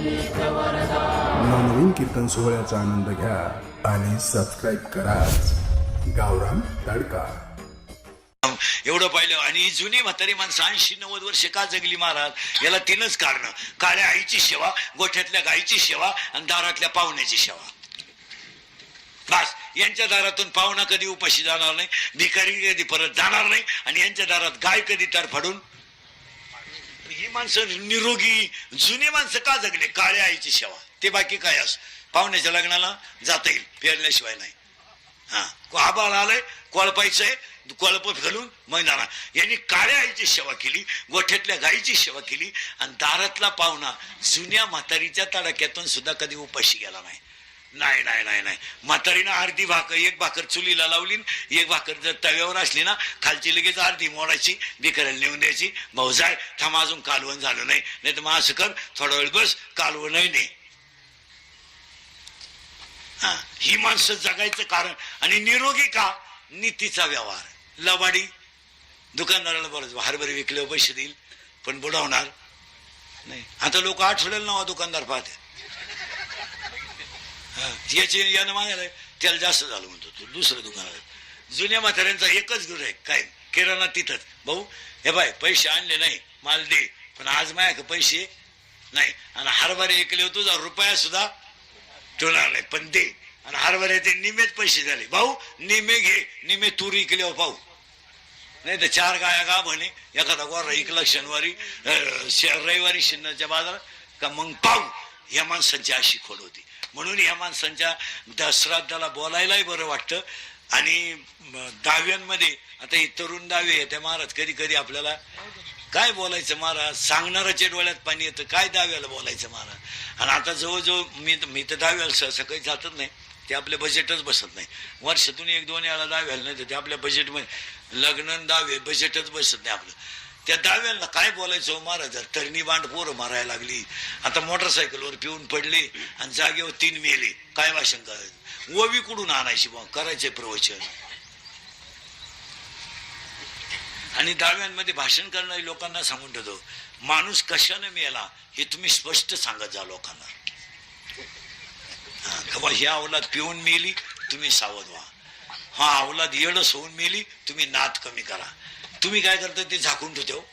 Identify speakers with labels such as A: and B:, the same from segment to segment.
A: नवनवीन कीर्तन सोहळ्याचा आनंद घ्या आणि सबस्क्राईब करा. गावराम तडका.
B: एवढं पाहिलं आणि ही जुनी म्हातारी माणसं ऐंशी नव्वद वर्ष का जगली महाराज? याला तीनच कारण. काळ्या आईची सेवा गोठ्यातल्या गाईची सेवा आणि दारातल्या पाहुण्याची सेवा. बस. यांच्या दारातून पाहुणा कधी उपाशी जाणार नाही भिकारी कधी परत जाणार नाही आणि यांच्या दारात गाय कधी तर फाडून ही माणसं निरोगी जुनी माणसं का जगले? काळ्या आईची सेवा. ते बाकी काय अस? पाहुण्याच्या लग्नाला जाता येईल फेरल्याशिवाय नाही. हा आबाळ आलंय आहे कोळप घालून मैदाना यांनी काळ्या आईची सेवा केली गोठ्यातल्या गाईची सेवा केली आणि दारातला पाहुणा जुन्या म्हातारीच्या तडाक्यातून सुद्धा कधी उपाशी गेला नाही. नाही नाही नाही नाही. म्हातारीनं अर्धी भाकर एक भाकर चुलीला लावली एक भाकर जर तव्यावर असली ना खालची लगेच अर्धी मोडायची बिकरायला नेऊन द्यायची. भाऊ जाय थांब अजून कालवण झालं नाही. नाही तर मग असं कर थोडा वेळ बस कालवणही नाही हा, ही माणसं जगायचं कारण आणि निरोगी का? नीतीचा व्यवहार. लबाडी. दुकानदाराला बोलायचं हरभरे विकल्यावर पैसे देईल पण बुडवणार नाही. आता लोक आठवड्याला नावा दुकानदार पाहते. याचे यानं मागायला त्याला जास्त झालं म्हणतो तू दुसरं दुकानात जुन्या म्हाताऱ्यांचा एकच गुर आहे काय? किराणा तिथंच. भाऊ हे बाय पैसे आणले नाही माल दे पण आज माया का पैसे नाही. आणि हरभरे ऐकले तुझा रुपया सुद्धा ठेवणार नाही पण दे. आणि हरभऱ्याचे निमेच पैसे झाले. भाऊ निमे घे निमे तूर इकले हो, पाहू नाही तर चार गाया गा म्हणे एखादा गोरा इकला शनिवारी श- रविवारी शिन्नच्या बाजारात का मग पाहू या माणसांची अशी खोड होती. म्हणून या माणसांच्या दसरादाला बोलायलाही बरं वाटतं. आणि दाव्यांमध्ये आता हे तरुण दावे येते महाराज कधी कधी आपल्याला काय बोलायचं महाराज? सांगणाराच्या डोळ्यात पाणी येतं. काय दाव्याला बोलायचं महाराज? आणि आता जवळजवळ मी मी तर दाव्याला सहसा काही जातच नाही. ते आपल्या बजेटच बसत नाही. वर्षातून एक दोन वेळा दाव्याला नाही तर ते आपल्या बजेटमध्ये लग्न दावे बजेटच बसत नाही आपलं. त्या दाव्यांना काय बोलायचं हो महाराज? तरणी बांड पोरं मारायला लागली आता मोटरसायकलवर पिऊन पडले आणि जागेवर तीन मेले काय भाषण करायचं ओवी कुठून आणायची मग करायचे प्रवचन. आणि दाव्यांमध्ये भाषण करणारी लोकांना सांगून ठेवतो माणूस कशाने मेला हे तुम्ही स्पष्ट सांगत जा लोकांना. बाबा ही अवलाद पिऊन मेली तुम्ही सावध व्हा. हा अवलाद येडस होऊन मेली तुम्ही नाद कमी करा. तुम्ही काय करता ते झाकून ठेवतो हो.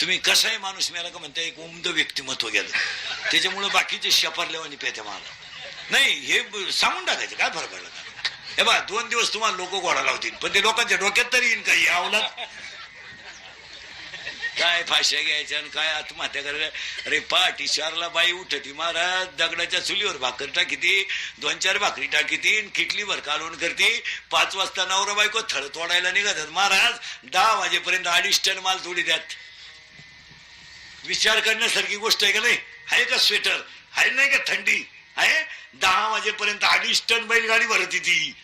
B: तुम्ही कसाही माणूस मेला का म्हणता एक उमद व्यक्तिमत्व गेलं. त्याच्यामुळे बाकीचे शपरलेवानी पेते मला नाही हे सांगून टाकायचं काय फरक पडला? हे बा दोन दिवस तुम्हाला लोक घोडा लावतील पण ते लोकांच्या डोक्यात तरी येईन काही अवलात काय फाश्या घ्यायच्या आणि काय आत्महत्या करायला अरे पाठी चारला बाई उठती महाराज दगडाच्या चुलीवर भाकर टाकीती दोन चार भाकरी टाकीती आणि किटलीवर कालवण करती. पाच वाजता नवरा बायको थळ तोडायला निघतात. महाराज दहा वाजेपर्यंत अडीच टन माल तोडी द्यात. विचार करण्यासारखी गोष्ट आहे का नाही? आहे का स्वेटर? आहे नाही का थंडी? आहे? दहा वाजेपर्यंत अडीच टन बैलगाडी भरती ती.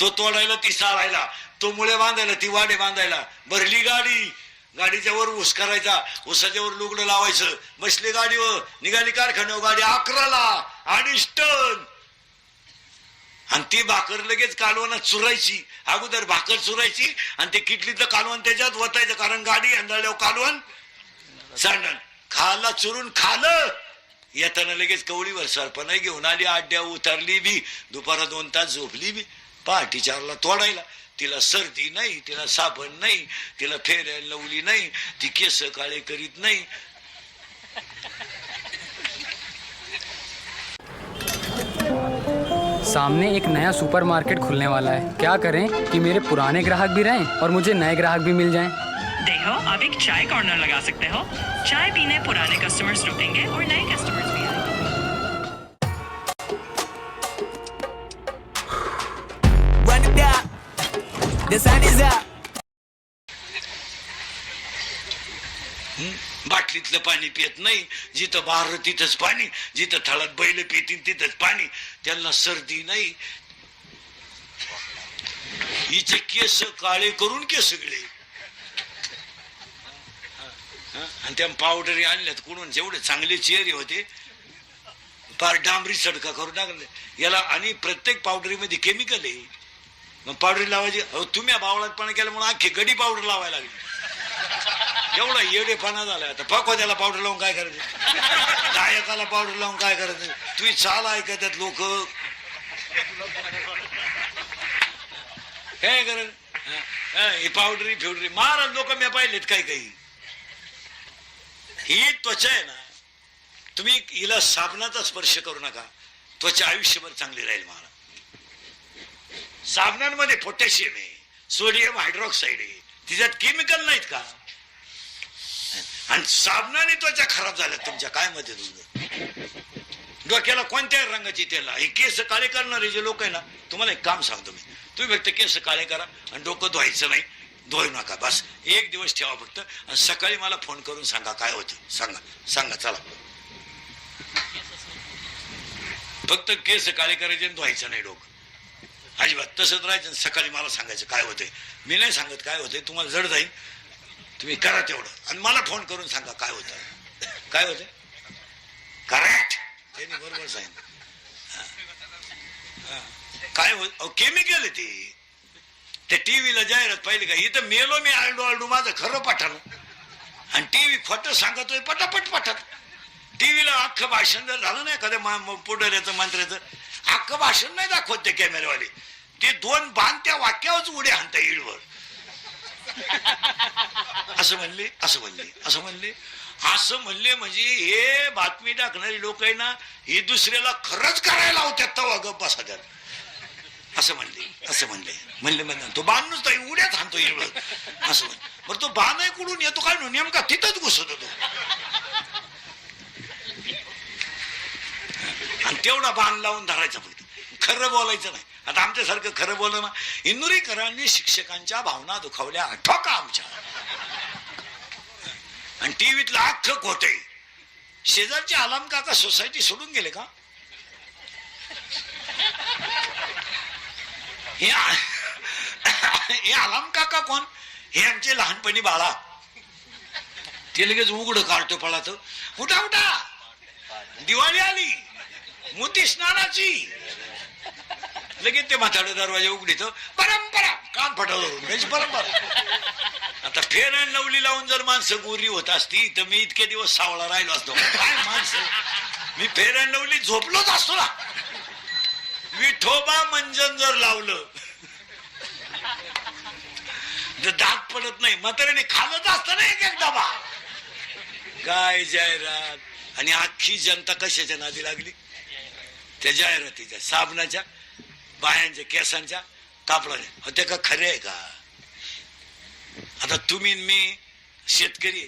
B: तो तोडायला ती सारायला तो मुळे बांधायला ती वाडे बांधायला. भरली गाडी. गाडीच्या वर ऊस करायचा ऊसाच्या वर लुगडं लावायचं. बसली गाडीवर निघाली कारखान्यावर गाडी अकराला अडीच टन. आणि ती भाकर लगेच कालवाना चुरायची. अगोदर भाकर चुरायची आणि ते किटलीचं कालवण त्याच्यात वतायचं कारण गाडी अंधाळल्यावर कालवण सांडण. खाला चुरून खालं. येताना लगेच कवळीवर सरपण घेऊन आली आड्या उतरली बी. दुपारा दोन तास झोपली बी. पहाटी चारला तोडायला. तिला सर्दी नाही तिला साबण नाही तिला फेऱ्याला लावली नाही ती केस काळे करीत नाही.
C: सामने एक नया सुपरमार्केट खुलने वाला है। क्या करें कि मेरे पुराने ग्राहक भी रहें और मुझे नए ग्राहक भी मिल जाएँ?
D: देखो आप एक चाय कॉर्नर लगा सकते हो। चाय पीने पुराने कस्टमर्स रुकेंगे और नए कस्टमर्स भी
E: The sun is up.
B: बाटलीतलं पाणी पित नाही जिथं बार तिथंच पाणी जिथं थळात बैल पितील तिथंच पाणी. त्यांना सर्दी नाही. हिचे केस काळे करून केस सगळे आणि त्या पावडरी आणल्यात कुणून? जेवढे चांगले चेहरे होते. फार डांबरी सडका करून टाकले याला आणि प्रत्येक पावडरीमध्ये केमिकल आहे. मग पावडर लावायची अहो तुम्ही बावळातपणा केलं म्हणून अख्खी गडी पावडर लावायला लागली. एवढा येडेपणा झाला आता. पकवाद्याला पावडर लावून काय करायचं? गायकाला पावडर लावून काय करायचं? तुम्ही चाल ऐकतात लोक. काय करत ही पावडरी फिवडरी. महाराज लोक मी पाहिलेत काही काही. ही त्वचा आहे ना तुम्ही हिला साबणाचा स्पर्श करू नका. त्वचा आयुष्यभर चांगली राहील महाराज. साबणांमध्ये पोटॅशियम आहे सोडियम हायड्रॉक्साईड आहे. तिच्यात केमिकल नाहीत का? आणि साबणाने त्वचा खराब झाल्या तुमच्या काय मध्ये डोक्याला कोणत्याही रंगाची तेला हे केस काळे करणारे जे लोक आहे ना तुम्हाला एक काम सांगतो मी. तुम्ही फक्त केस काळे करा आणि डोकं धुवायचं नाही. धुवू नका बस. एक दिवस ठेवा फक्त. आणि सकाळी मला फोन करून सांगा काय होतं. सांगा सांगा चला. फक्त केस काळे करायचे आणि धुवायचं नाही डोकं. अजिबात. तसंच राहायचं सकाळी मला सांगायचं काय होतंय? मी नाही सांगत काय होतंय तुम्हाला जड जाईल. तुम्ही करा तेवढं. आणि मला फोन करून सांगा काय होतं काय होतंय? करेक्ट त्यांनी बरोबर सांगितलं. काय होत केमिकल आहे ते. त्या टीव्हीला जाहिरात पाहिली का? इथं मेलो मी आलडू आलडू माझं खरं पठाण. आणि टी व्ही खोटं सांगतोय पटापट पठाण. टीव्हीला अख्खं भाषण जर झालं नाही एखाद्या पुढाऱ्याचं मंत्र्याचं अख्खं भाषण नाही दाखवत ते कॅमेरावाले ते दोन बाण त्या वाक्यावरच उडे हाणता येईलवर. असं म्हणले असं म्हणले असं म्हणले. असं म्हणले म्हणजे हे बातमी टाकणारी लोक आहे ना हे दुसऱ्याला खरंच करायला होत्यात तवा गप्प बसा असं म्हणले असं म्हणले. म्हणले म्हणजे तो बाण नुसता उड्याच हाणतो येईल असं म्हण बरं तो बाण आहे कुठून येतो काय नेमका तिथंच घुसत होतो आणि तेवढा बाण लावून धरायचा फक्त. खरं बोलायचं नाही. आता आमच्यासारखं खरं बोललं ना इंदुरीकरांनी शिक्षकांच्या भावना दुखावल्या ठोका आमच्या. आणि टीव्हीतलं अख्खं खोट आहे. शेजारचे आलाम काका सोसायटी सोडून गेले का? हे हे आलाम काका कोण? हे आमचे लहानपणी बाळा. ते लगेच उघड काढतो पळात उठा उठा. दिवाळी आली. मोती स्नानाची. लगेच ते म्हाताडे दरवाजा उघडीत परंपरा. कान फटावरून परंपरा. आता फेर आणि लवली लावून जर माणसं गोरी होत असती तर मी इतके दिवस सावळा राहिलो असतो. काय माणसं? मी फेर आणि लवली झोपलोच असतो ना. विठोबा मंजन जर लावलं तर दात पडत नाही. म्हाताऱ्याने खालच असतं ना एक एक डबा. काय जाहिरात. आणि अख्खी जनता कशाच्या नादी लागली? त्या जाहिरातीच्या साबणाच्या बायांच्या केसांच्या कापडाच्या. हो, ते का खरे आहे का? आता तुम्ही मी शेतकरी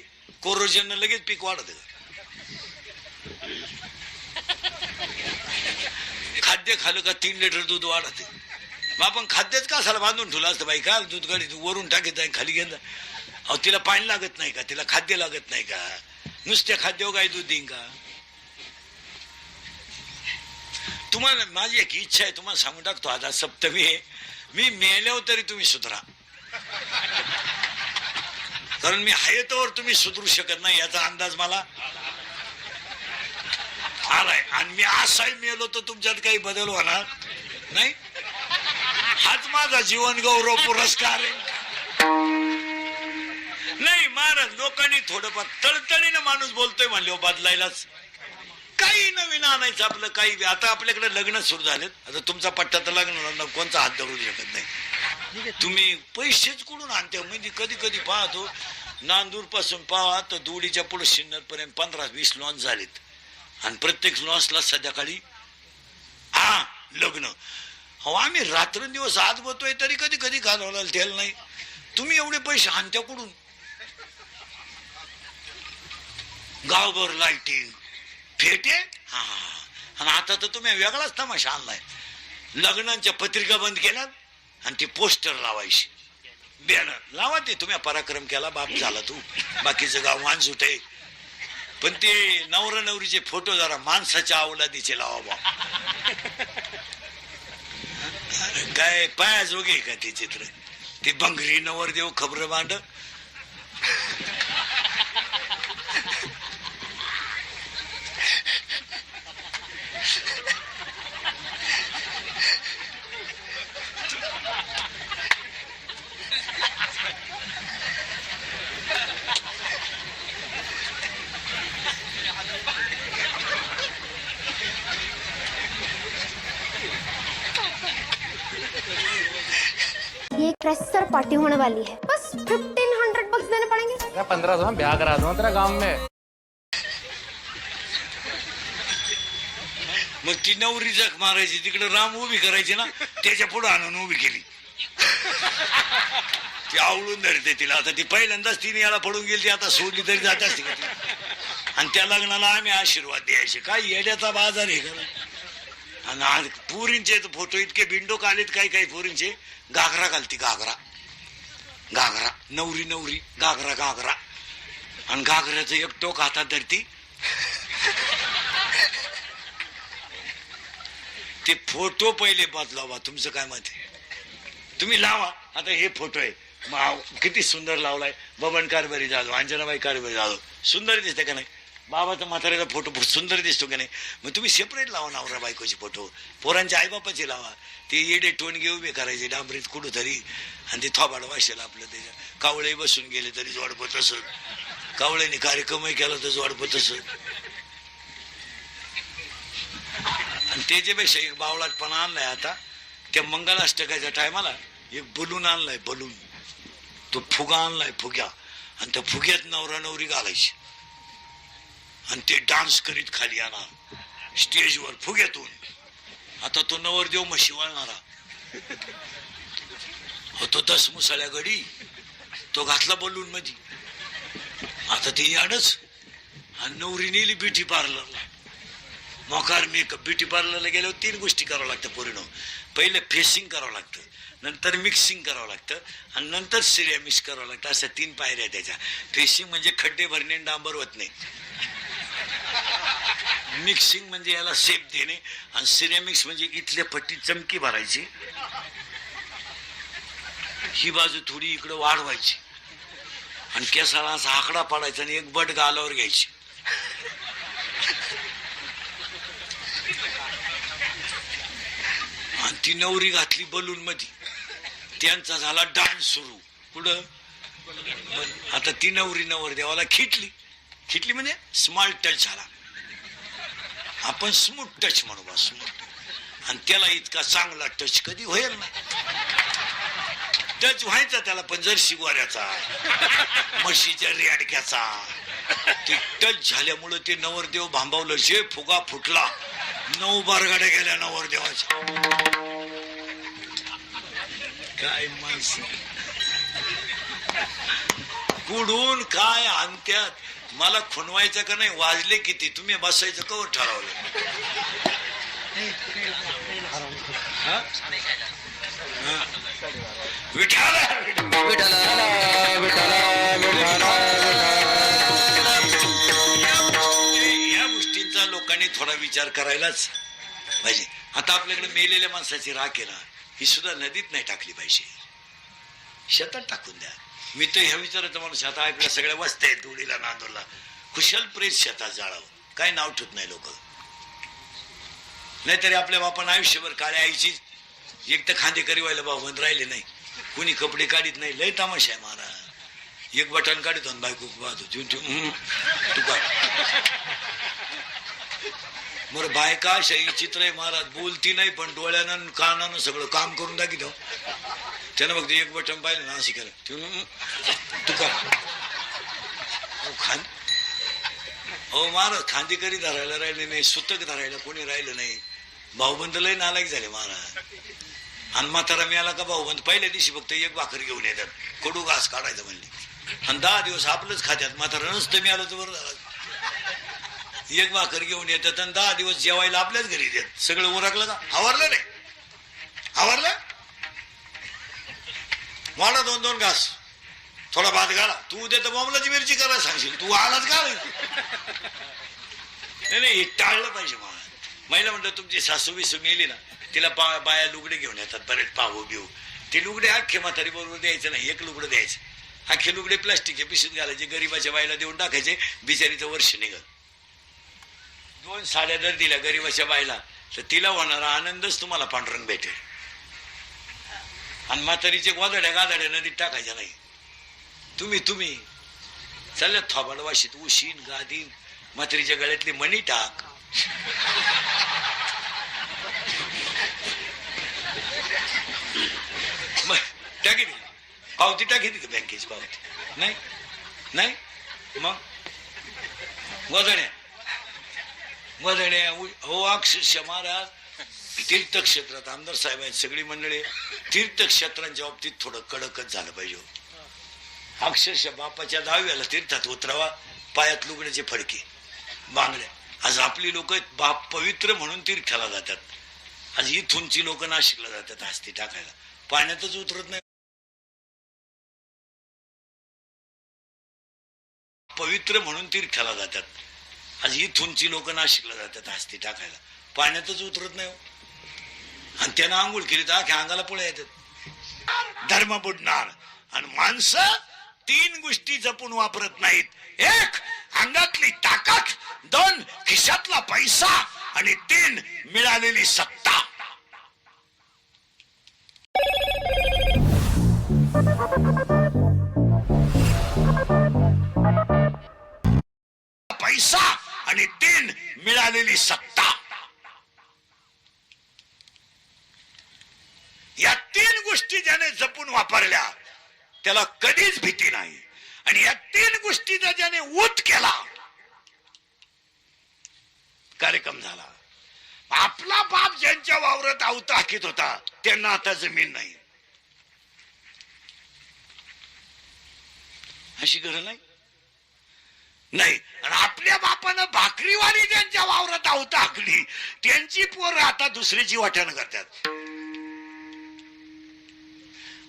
B: कोरोजन लगेच पीक वाढत खाद्य खाल्लं का तीन लिटर दूध वाढत मग आपण खाद्यच का असायला बांधून ठेवलं असतं बाई? का दूध गाडी वरून टाकीत आहे खाली घेत अहो तिला पाणी लागत नाही का? तिला खाद्य लागत नाही का? नुसत्या खाद्य गाय दूध देईन का? तुम्हाला माझी एक इच्छा आहे तुम्हाला सांगून टाकतो आता सप्तमी आहे. मी मेल्यावर तरी तुम्ही सुधरा. कारण मी आहे तोवर तुम्ही सुधरू शकत नाही याचा अंदाज मला आलाय. आणि मी असाही मेलो तर तुमच्यात काही बदल होणार नाही. हाच माझा जीवन गौरव पुरस्कार आहे. नाही महाराज लोकांनी थोडंफार तळतळीनं माणूस बोलतोय म्हणले हो, बदलायलाच. काही नवीन आणायचं आपलं काही आता आपल्याकडे लग्न सुरू झालेत. आता तुमचा पट्टा तर लग्न कोणचा हात धरू शकत नाही. तुम्ही पैसेच कुठून आणते? म्हणजे कधी कधी पाहतो नांदूरपासून पाहा तर दुडीच्या पुढे सिन्नर पर्यंत पंधरा वीस लॉन्च झालेत. आणि प्रत्येक लॉन्चला संध्याकाळी हा लग्न. हो आम्ही रात्रंदिवस आज बतोय तरी कधी कधी घालवला तेल नाही. तुम्ही एवढे पैसे आणत्या कुठून? गावभर लाइटिंग फेटे हा आणि आता तर तुम्ही वेगळाच तमाशा आणलाय. लग्नांच्या पत्रिका बंद केल्यात आणि ती पोस्टर लावायची. बॅनर. लावा ते तुम्ही पराक्रम केला बाप झाला तू. बाकीचं गाव माणूस आहे पण ते नवरा नवरीचे फोटो जरा माणसाच्या अवलादीचे लावा बा अरे काय पायाजोगे का ते चित्र? ते बंगरी नवरदेव खबर मांड
F: पार्टी होने वाली है। बस फिफ्टीन हंड्रेड बक्स देने पड़ेंगे।
G: पंद्रह सौ में ब्याह करा दूंगा तेरा गांव में।
B: मग ती नवरी जख मारायची तिकडे राम उभी करायची ना त्याच्या पुढे आणून उभी केली. ती आवळून धरते तिला. आता ती पहिल्यांदाच तिने याला पडून गेली ती आता सोडली तरी जात असते का ती? आणि त्या लग्नाला आम्ही आशीर्वाद द्यायचे. काय येड्याचा बाजार आहे का आणि आज पुरींचे फोटो इतके बिंडोक आलेत काही काही पुरींचे. घागरा घालती घागरा. घागरा नवरी नवरी घागरा घागरा. आणि घागऱ्याचं एक टोक हातात धरती. ते फोटो पहिले बदलावा तुमचं काय मत आहे? तुम्ही लावा. आता हे फोटो आहे. माव किती सुंदर लावलाय. बबन कारभारी जाधव अंजनाबाई कारभारी जाधव सुंदर दिसते का नाही? बाबाचा म्हाताऱ्याचा फोटो खूप सुंदर दिसतो का नाही? मग तुम्ही सेपरेट लावा नवरा बायकोचे फोटो. पोरांच्या आईबापाचे लावा. ते येडे टोनगे उभे करायचे डांबरीत कुठं तरी आणि ते थोबाड वाशेल आपलं त्याच्या कावळे बसून गेले तरी जोडपत असत कावळ्याने कार्यक्रमही केला तर जोडपत असत आणि त्याच्यापेक्षा एक बावळाटपणा आणलाय आता. त्या मंगलाष्टकाच्या टायमाला एक बलून आणलाय बलून. तो फुगा आणलाय फुग्या. आणि त्या फुग्यात नवरा नवरी घालायची. आणि ते डान्स करीत खाली येणार स्टेजवर फुग्यातून. आता तो नवरदेव मग शिवाळणारा होतो दस मुसाळ्या गडी तो घातला बलून मध्ये आता ते याडच. आणि नवरी नेली ब्युटी पार्लरला. मोकार मेकअप ब्युटी पार्लरला गेल्यावर तीन गोष्टी करावं लागतं पूर्ण. पहिले फेसिंग करावं लागतं. नंतर मिक्सिंग करावं लागतं. आणि नंतर सिरिया मिक्स करावं लागतं. अशा तीन पायऱ्या त्याच्या. फेसिंग म्हणजे खड्डे भरणे डांबर होत नाही मिक्सिंग म्हणजे याला शेप देणे आणि सिरेमिक्स म्हणजे इथल्या पट्टी चमकी भरायची. ही बाजू थोडी इकडं वाढवायची. आणि केसाला असा आकडा पाडायचा आणि एक बट गालावर घ्यायची. आणि ती नवरी घातली बलून मध्ये त्यांचा झाला डान्स सुरू. पुढं? आता ती नवरी नवर देवाला खिटली. खिटली म्हणजे स्मॉल टच झाला. आपण स्मूथ टच म्हणू बा स्मूथ आणि त्याला इतका चांगला टच कधी होईल ना टच व्हायचा त्याला पण जर शिवाऱ्याचा म्हशीच्या रेडक्याचा ते टच झाल्यामुळं ते नवरदेव भांबावलं जे फुगा फुटला नऊ बारगाड्या गेल्या नवरदेवाच्या. काय माणसं. कुडून काय आणत्यात? मला खुणवायचं का नाही वाजले किती तुम्ही बसायचं कवर ठरवलं? हा? विठाला या गोष्टींचा लोकांनी थोडा विचार करायलाच पाहिजे. आता आपल्याकडे मेलेल्या माणसाची राख आहे ना ही सुद्धा नदीत नाही टाकली पाहिजे. शेतात टाकून द्या. मी तर ह्या विचारायचं माणूस आता आपल्या सगळ्या वस्त्या आहेत धुळीला नांदूरला. कुशल प्रेत शेतात जाळावं. काय नाव ठेवत नाही लोक? नाहीतरी आपल्या बापान आयुष्यभर काळ्या आईची एक तर खांदेकरी व्हायला भावबंद राहिले नाही. कुणी कपडे काढीत नाही. लय तमाशा आहे महाराज एक बटन काढतो बायको पाहतो तू बरं बायका अशा चित्र आहे महाराज बोलती नाही पण डोळ्यानं कानानं सगळं काम करून दाखित त्यानं बघ एक बटन पाहिलं ना शिकायला केलं तू हम्म, तू अहो, खान हो महाराज खांदेकरी धरायला राहिले नाही सुतक धरायला कोणी राहिलं नाही भाऊबंद लय नालायक झाले महाराज आणि म्हातारा मिळाला का भाऊबंद पहिल्या दिवशी फक्त एक भाकर घेऊन येतात कडू घास काढायचं म्हणले आणि दहा दिवस आपलंच खात्यात म्हातारा नसतं मिळालं तर बरं झालं एक भाकर घेऊन येतात आणि दहा दिवस जेवायला आपल्याच घरी देत सगळं उरकलं का आवरलं नाही आवरलं वाढा दोन दोन घास. थोडा भात घाला. तू उद्या तर बॉम्बलाची मिरची करायला सांगशील. तू आलाच का नाही नाही हे टाळलं पाहिजे मला. महिला म्हणलं तुमची सासू बिसू मेली ना तिला पा बाया लुगडे घेऊन येतात. बरेच पाहू बिऊ ते लुगडे अख्खे म्हातारी बरोबर द्यायचं नाही. एक लुगडं द्यायचं. अख्खे लुगडे प्लास्टिकचे पिशवीत घालायचे. गरीबाच्या बाईला देऊन टाकायचे. बिचारीचं वर्ष निघत दोन साड्या जर दिल्या गरीबाच्या बाईला तर तिला होणारा आनंदच तुम्हाला पांडुरंग भेटेल. आणि म्हातारीचे गोदाड्या गादड्या नदीत टाकायच्या नाही. तुम्ही तुम्ही. चालल्या थोबाडवाशीत उशीन गादीन म्हातारीच्या गळ्यातली मणी टाक. मग टाकी दिली पावती टाकी का बँकेची पावती. नाही? नाही? मग? वजण्या वजण्या हो अक्षरशः महाराज. तीर्थक्षेत्रात आमदार साहेब आहेत सगळी मंडळी. तीर्थक्षेत्रांच्या बाबतीत थोडं कडकच झालं पाहिजे हो. अक्षरशः बापाच्या दहाव्याला तीर्थात उतरावा पायात लुगड्याचे फडके. बांगड्या. आज आपली लोक बाप पवित्र म्हणून तीर्थाला जातात. आज इथूनची लोक नाशिकला जातात हस्ती टाकायला. पाण्यातच उतरत नाही. पवित्र म्हणून तीर्थाला जातात. आज इथूनची लोक नाशिकला जातात हस्ती टाकायला. पाण्यातच उतरत नाही हो. आणि त्यानं आंघोळ केली तर अख्या अंगाला पुळे येतात. धर्म बुडणार. आणि माणसं तीन गोष्टी जपून वापरत नाहीत. एक अंगातली ताकद. दोन खिशातला पैसा. आणि तीन मिळालेली सत्ता. पैसा आणि तीन मिळालेली सत्ता या तीन गोष्टी ज्याने जपून वापरल्या त्याला कधीच भीती नाही. आणि या तीन गोष्टीचा ज्याने ऊत केला कार्यक्रम झाला. आपला बाप ज्यांच्या वावरात आवता हाकीत होता त्यांना आता जमीन नाही. अशी गरज नाही? नाही. आणि आपल्या बापानं भाकरीवाली ज्यांच्या वावरात आवता हाकली त्यांची पोरं आता दुसरीची वाटण करतात.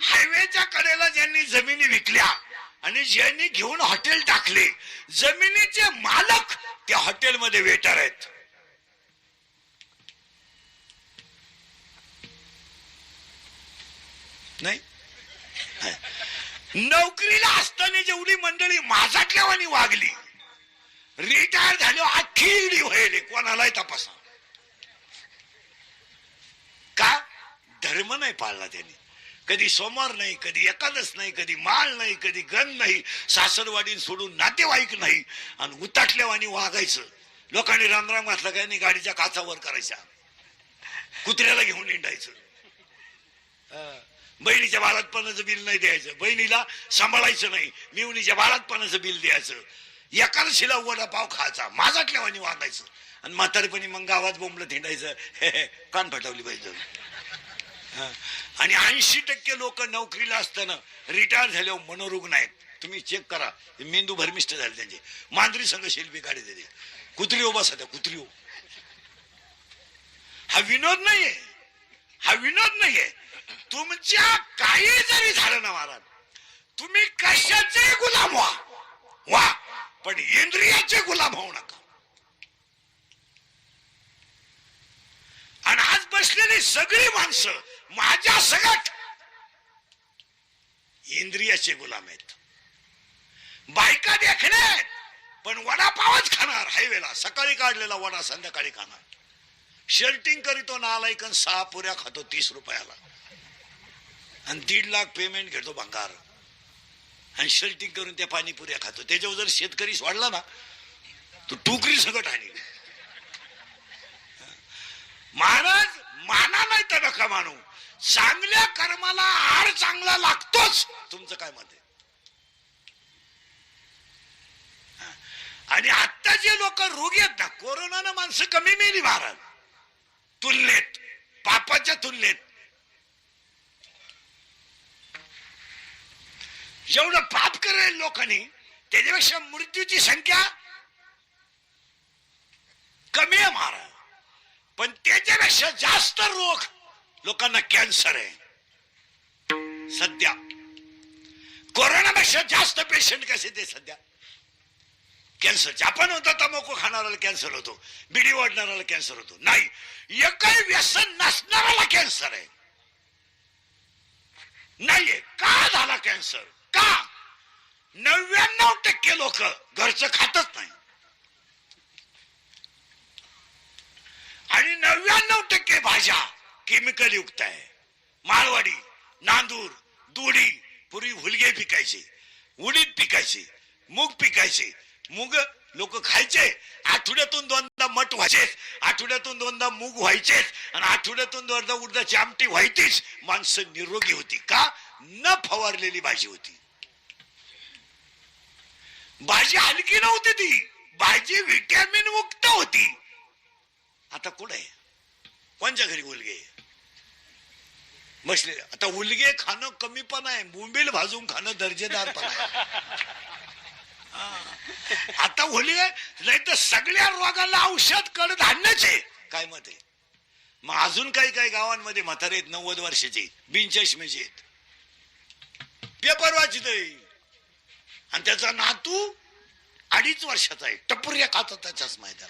B: हायवेच्या कडेला ज्यांनी जमिनी विकल्या आणि ज्यांनी घेऊन हॉटेल टाकले जमिनीचे मालक त्या हॉटेलमध्ये वेटर आहेत. नाही? नोकरीला असताना जेवढी मंडळी माझाटल्यावानी वागली रिटायर झाली अख्खी इडी व्हायली कोणालाही तपासा. का? धर्म नाही पाळला त्यांनी. कधी सोमवार नाही कधी एकादश नाही कधी माळ नाही कधी गण नाही सासरवाडीन सोडून नातेवाईक नाही. आणि उताटल्यावानी वागायचं. लोकांनी रामराम घातला काय नाही गाडीच्या काचावर करायच्या. कुत्र्याला घेऊन हिंडायचं. बहिणीच्या बाळातपणाचं बिल नाही द्यायचं. बहिणीला सांभाळायचं नाही. मिवणीच्या बाळातपणाचं बिल द्यायचं. एकादशीला वडापाव खायचा. माझाटल्यावानी वागायचं. आणि म्हातारपणी मग गावात बोंबलं हिंडायचं. कान फटवली पाहिजे. आणि ऐंशी टक्के लोक नोकरीला असताना रिटायर झाल्यावर मनोरुग्ण आहेत. तुम्ही चेक करा. मेंदू भरमिष्ट झाले त्यांचे. मांजरी संघ शिल्पी काढे त्याचे. कुत्री उभा सध्या कुत्री हा विनोद नाहीये. हा विनोद नाहीये. तुमच्या काही जरी झालं ना महाराज तुम्ही कशाचे गुलाम व्हा. वा पण इंद्रियाचे गुलाम होऊ नका आणि आज बसलेली सगळी माणसं माझ्या सगट इंद्रियाचे गुलाम आहेत. बायका देखणे पण वडापावच खाणार हायवेला. सकाळी काढलेला वडा संध्याकाळी खाणार. शर्टिंग करीतो नालायकन सहा पुऱ्या खातो तीस रुपयाला. आणि दीड लाख पेमेंट घेतो भंगार. आणि शर्टिंग करून त्या पाणीपुऱ्या खातो. त्याच्यावर जर शेतकरी वाढला ना तो टोकरी सगट आणि महाराज माना नाही तर नका मानू. चांगल्या कर्माला आड चांगला लागतोच तुमचं काय मत आहे? आणि आता जे लोक रोगी आहेत ना कोरोनानं माणसं कमी मेली महाराज. तुलनेत पापाच्या तुलनेत. जेवढं पाप करेल लोकांनी त्याच्यापेक्षा मृत्यूची संख्या कमी आहे महाराज. पण त्याच्यापेक्षा जास्त रोग लोकांना कॅन्सर आहे. सध्या. कोरोनापेक्षा जास्त पेशंट कसे ते सध्या? कॅन्सर जापान होता तंबाखू खाणाऱ्याला कॅन्सर होतो. बिडी वाढणाऱ्याला कॅन्सर होतो. नाही. एकही व्यसन नसणाऱ्याला कॅन्सर आहे. नाहीये. का झाला कॅन्सर का? नव्याण्णव टक्के लोक घरचं खातच नाही. आणि नव्याण्णव टक्के भाज्या केमिकल युक्त आहे. माळवाडी नांदूर दुडी पूर्वी हुलगे पिकायचे उडीद पिकायचे मूग पिकायचे. मूग लोक खायचे आठवड्यातून दोनदा मठ व्हायचे आठवड्यातून दोनदा मूग व्हायचे आणि आठवड्यातून दोनदा उडदाची आमटी व्हायचीच. माणसं निरोगी होती का? न फवारलेली भाजी होती. भाजी हलकी नव्हती ती. भाजी व्हिटॅमिन मुक्त होती. आता कुठे? आहे कोणच्या घरी उलगे? आहे? बसले आता उलगे खाणं कमी पण आहे मुंबईल भाजून खाणं दर्जेदार पण आहे. आता उलगे नाही तर सगळ्या रोगाला औषध कडधान्यच काय मत? आहे मग अजून काही काही गावांमध्ये म्हातारे आहेत नव्वद वर्षाचे बिनचष्मेचे आहेत. पेपर वाचित आणि त्याचा नातू अडीच वर्षाचा आहे. टपुर्या खातात त्याच्याच माहिती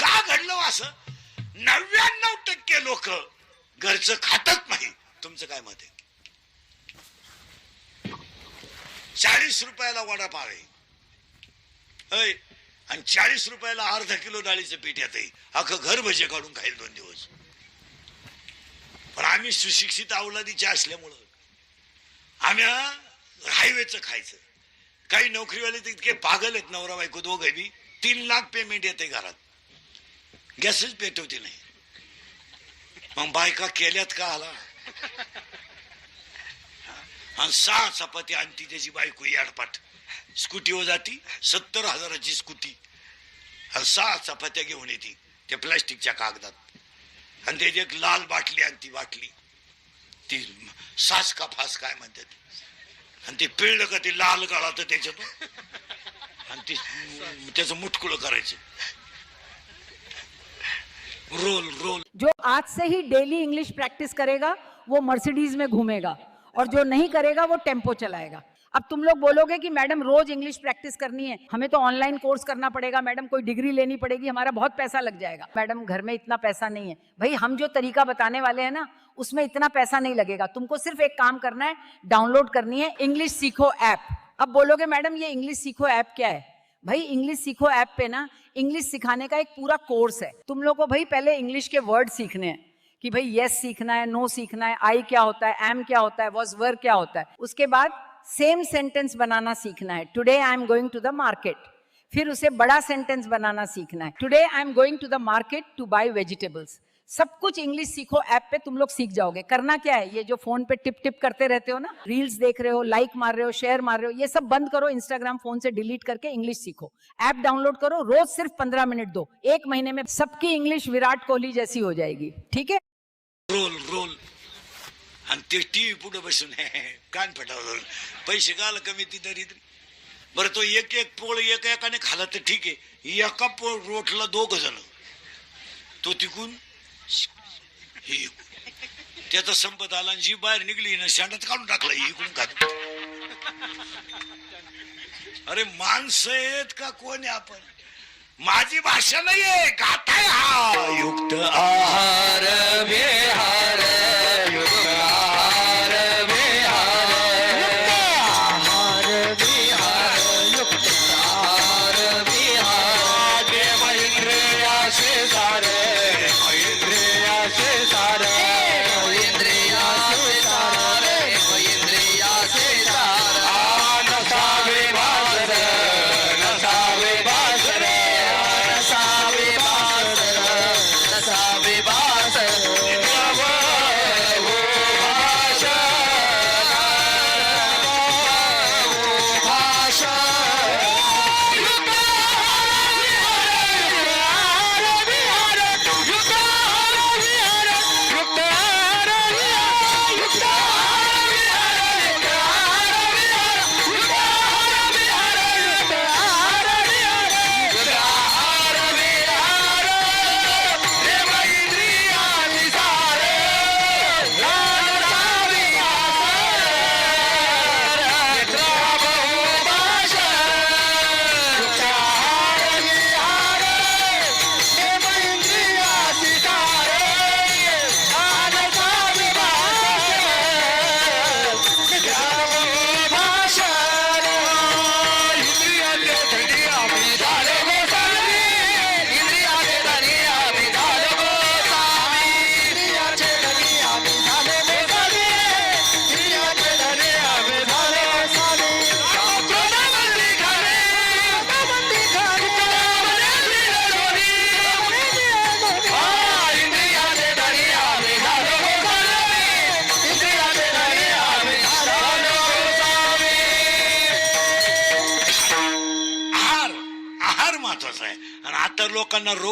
B: का घडलं हो असं? नव्याण्णव टक्के लोक घरचं खातच नाही. तुमचं काय मत आहे? चाळीस रुपयाला वडापाव आहे. होय आणि चाळीस रुपयाला अर्धा किलो डाळीचं पीठ येते अख्खं घर भजे काढून खाईल दोन दिवस. पण आम्ही सुशिक्षित अवलादीच्या असल्यामुळं आम्ही हायवेचं खायचं. काही नोकरीवाले तितके इतके पागल आहेत नवरा बायको दोघे बी. तीन लाख पेमेंट येते घरात. गॅसच पेटवते नाही. मग बायका केल्यात का आला? आणि सहा चपाती आणती त्याची बायको याडपाट स्कूटीवर जाती सत्तर हजाराची स्कूटी. आणि सहा चपात्या घेऊन येते त्या प्लॅस्टिकच्या कागदात. आणि त्याची एक लाल बाटली आणि ती बाटली. ती सास का फास काय म्हणतात. आणि ते पिळलं का ते लाल गळात त्याच्यातून? आणि ते त्याचं मुटकुळं करायचं. Roll roll.
H: जो आज से ही डेली इंग्लिश प्रैक्टिस करेगा, वो मर्सिडीज में घूमेगा। और जो नहीं करेगा, वो टेंपो चलाएगा। अब तुम लोग बोलोगे कि मैडम, रोज इंग्लिश प्रैक्टिस करनी है। हमें तो ऑनलाइन कोर्स करना पड़ेगा। मैडम, कोई डिग्री लेनी पड़ेगी। हमारा बहुत पैसा लग जाएगा। मैडम, घर में इतना पैसा नहीं है। भाई, हम जो तरीका बताने वाले हैं ना, उसमें इतना पैसा नहीं लगेगा। तुमको सिर्फ़ एक काम करना है डाउनलोड करनी है इंग्लिश सीखो ऐप अब बोलोगे, मैडम, ये इंग्लिश सीखो ऐप क्या है? भाई इंग्लिश सीखो ऐप पे ना इंग्लिश सिखाने का एक पूरा कोर्स है। तुम लोग को भाई, पहले इंग्लिश के वर्ड सीखने हैं कि भाई यस सीखना है नो सीखना है आई क्या होता है एम क्या होता है वॉज़ वर क्या होता है। उसके बाद सेम सेंटेंस बनाना सीखना है। Today I am going to the market फिर उसे बड़ा सेंटेंस बनाना सीखना है। Today I am going to the market to buy vegetables सब कुछ इंग्लिश सीखो ऐप पे तुम लोग सीख जाओगे। करना क्या है? ये जो फ़ोन पे टिप टिप करते रहते हो ना रील्स देख रहे हो लाइक मार रहे हो शेयर मार रहे हो, ये सब बंद करो इंस्टाग्राम फ़ोन से डिलीट करके इंग्लिश सीखो। ऐप डाउनलोड करो, रोज सिर्फ़ पंद्रह मिनट दो। एक महीने में सबकी इंग्लिश विराट कोहली जैसी हो जाएगी। ठीक है?
B: रोल रोल आणि ते फटावलं पैसे गाल कमी ती दरिद्री बरं तो एक एक पोळ एक खाला तर ठीक आहे एका पोळ रोटला दोघ जण तो तिकून हे त्याचा संपत आला आणि जी बाहेर निघली ना शांडात काढून टाकला इकडून खात. अरे माणसं आहेत का कोण आहे आपण? माझी भाषा नाहीये गाताय हा युक्त आहार विहार.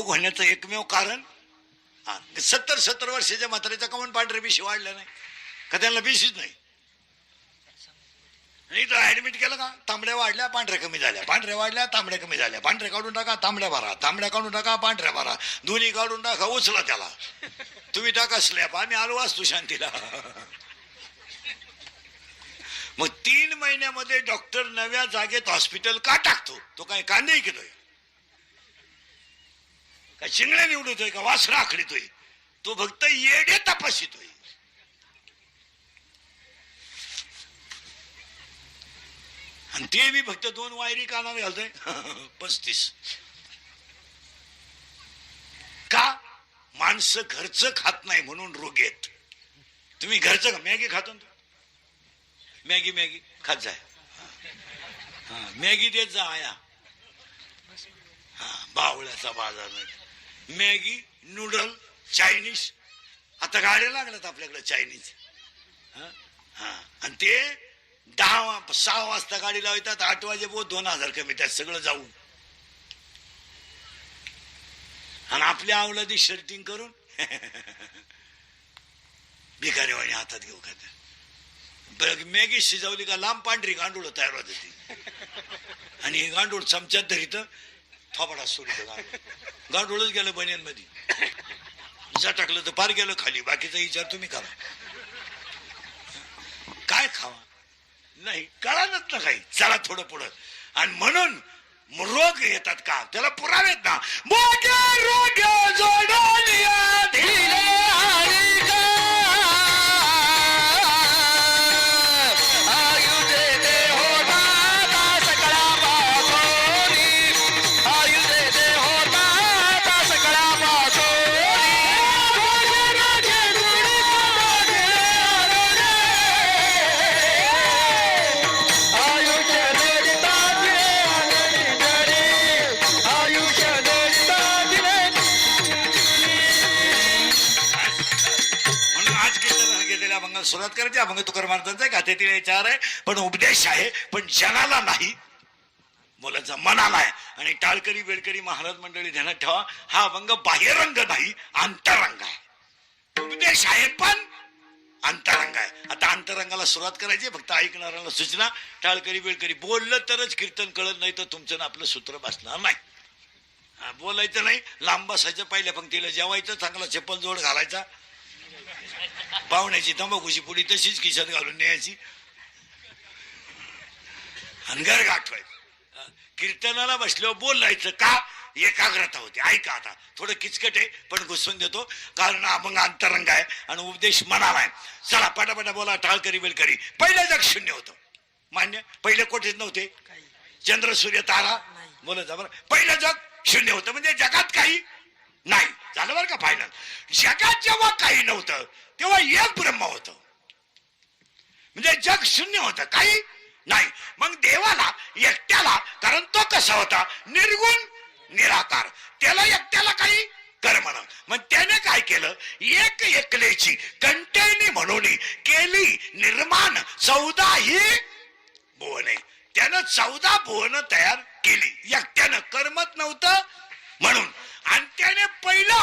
B: होण्याचं एकमेव कारण? हा सत्तर सत्तर वर्षाच्या म्हाताऱ्याचा कमन पांढरे बिशी वाढला नाही. का त्यांना बिशीच नाही? आणि इथं ऍडमिट केलं का? तांबड्या वाढल्या पांढऱ्या कमी झाल्या. पांढऱ्या वाढल्या तांबड्या कमी झाल्या. पांढऱ्या काढून टाका तांबड्या भरा. तांबड्या काढून टाका पांढऱ्या भरा. दोन्ही काढून टाका उचला त्याला. तुम्ही टाका स्लॅब आम्ही आलो वाचतो शांतीला. मग तीन महिन्यामध्ये डॉक्टर नव्या जागेत हॉस्पिटल का टाकतो? तो काय कांदे घेतोय. का शिंगड्या निवडतोय का वासरा आखडीतोय तो फक्त येडे तपासितोय. आणि ते बी फक्त दोन वायरी कानावर घालतोय. पस्तीस. का? माणसं घरचं खात नाही म्हणून रोग येत तुम्ही घरचं खा मॅगी खातो ना मॅगी मॅगी. खात जाय हा मॅगी देत जा आया. हा बावळ्याचा बाजार नाही. Maggi noodle Chinese. आता गाड्या लागल्यात आपल्याकडे चायनीज. हा? आणि ते दहा वा- सहा वाजता गाडी लावतात आठ वाजे बो दोन हजार कमी त्यात सगळं जाऊन. आणि आपल्या आवलादी शर्टिंग करून भिकारीवाणी हातात घेऊ का बरं मॅगी शिजवली का लांब पांढरी गांडूळ तयार होत ती. आणि हे गांडूळ चमच्यात धरित थोपडा सोडित गाड गांडूळच गेलं बनियांमध्ये टाकलं तर पार गेलं खाली. बाकीचा विचार तुम्ही करा. काय खावा? नाही कळालच ना काही. चला थोडं पुढं. आणि म्हणून रोग येतात का? त्याला पुरावेत ना. मोठ्या रोग जोडून सुरुवात अभंग तुकार महाराजांचा आहे गाथेतील विचार आहे पण उपदेश आहे पण जनाला नाही. मुलाचा मनाला आहे. आणि टाळकरी वेळकरी महाराज मंडळी ध्यानात ठेवा. हा अभंग बाह्यरंग नाही अंतरंग आहे. उपदेश आहे पण अंतरंग आहे. आता अंतरंगाला सुरुवात करायची फक्त ऐकणाऱ्याला सूचना. टाळकरी वेळकरी बोललं तरच कीर्तन कळत नाही तर तुमचं ना आपलं सूत्र बसणार नाही. बोलायचं नाही. लांब बसायचं पहिल्या पंक्तीला जेवायचं चांगला चप्पल जोड घालायचा. पाहुण्याची तंबाखूची पुडी तशीच खिशात घालून न्यायची. आणि घर गाठवायचं. कीर्तनाला बसल्यावर बोलायचं का? एकाग्रता होती. ऐका आता थोडं किचकट आहे पण घुसवून देतो. कारण अभंग अंतरंग आहे आणि उपदेश मनाला आहे. चला पटापटा बोला टाळकरी बेलकरी पहिलं जग शून्य होतं. मान्य? पहिले कोठेच नव्हते. चंद्र सूर्य तारा? बोलत जा बरं. पहिलं जग शून्य होतं. म्हणजे जगात काही नाही. झालं बरं का फायनल जगात जेव्हा काही नव्हतं तेव्हा एक ब्रह्म होत. म्हणजे जग शून्य होतं. काही नाही. मग देवाला एकट्याला कारण तो कसा होता? निर्गुण निराकार. त्याला एकट्याला काही कर्मण मग त्याने काय केलं? एक एकलेची कंटेनी म्हणून केली निर्माण चौदा ही भुवने. त्यानं चौदा भुवन तयार केली. एकट्यानं कर्मत नव्हतं म्हणून. आणि त्याने पहिलं